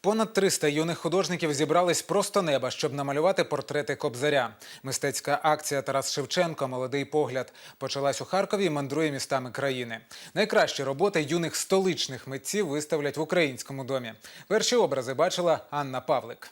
Понад 300 юних художників зібрались просто неба, щоб намалювати портрети Кобзаря. Мистецька акція Тарас Шевченко Молодий погляд почалась у Харкові і мандрує містами країни. Найкращі роботи юних столичних митців виставлять в українському домі. Перші образи бачила Анна Павлик.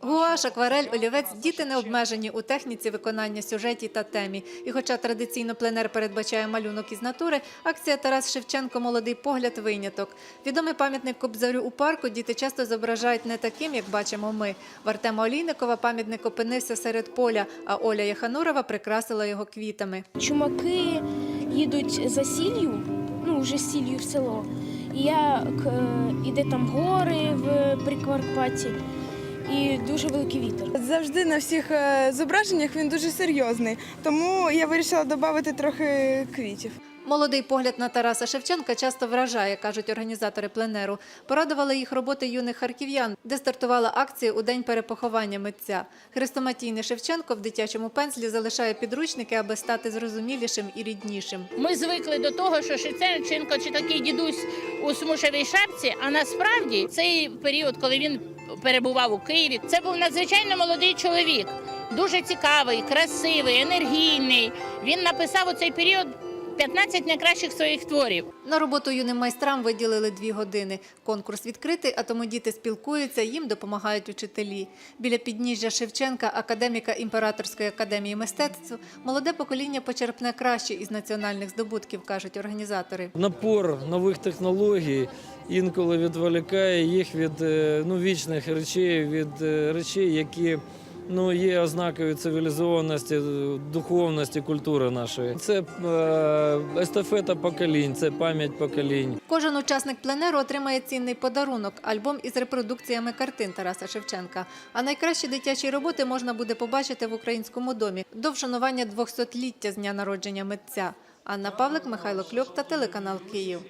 Гуаш, акварель, олівець – діти не обмежені у техніці виконання сюжетів та темі. І хоча традиційно пленер передбачає малюнок із натури, акція Тарас Шевченко «Молодий погляд» – виняток. Відомий пам'ятник Кобзарю у парку діти часто зображають не таким, як бачимо ми. В Артема Олійникова пам'ятник опинився серед поля, а Оля Яханурова прикрасила його квітами. Чумаки їдуть за сіллю, ну вже з сіллю в село. І як е, іде там гори в Прикварпаті і дуже великий вітер. Завжди на всіх е, зображеннях він дуже серйозний, тому я вирішила додати трохи квітів. Молодий погляд на Тараса Шевченка часто вражає, кажуть організатори пленеру. Порадували їх роботи юних харків'ян, де стартувала акція у день перепоховання митця. Хрестоматійний Шевченко в дитячому пензлі залишає підручники, аби стати зрозумілішим і ріднішим. Ми звикли до того, що Шевченко чи такий дідусь у смушевій шапці. А насправді цей період, коли він перебував у Києві, це був надзвичайно молодий чоловік, дуже цікавий, красивий, енергійний. Він написав у цей період 15 найкращих своїх творів. На роботу юним майстрам виділили дві години. Конкурс відкритий, а тому діти спілкуються, їм допомагають учителі. Біля підніжжя Шевченка, академіка Імператорської академії мистецтв, молоде покоління почерпне краще із національних здобутків, кажуть організатори. Напор нових технологій інколи відволікає їх від е, ну, вічних речей, від е, речей, які ну, є ознакою цивілізованості, духовності, культури нашої. Це е, естафета поколінь, це пам'ять поколінь. Кожен учасник пленеру отримає цінний подарунок – альбом із репродукціями картин Тараса Шевченка. А найкращі дитячі роботи можна буде побачити в українському домі до вшанування 200-ліття з дня народження митця. Анна Павлик, Михайло Кльок та телеканал Київ.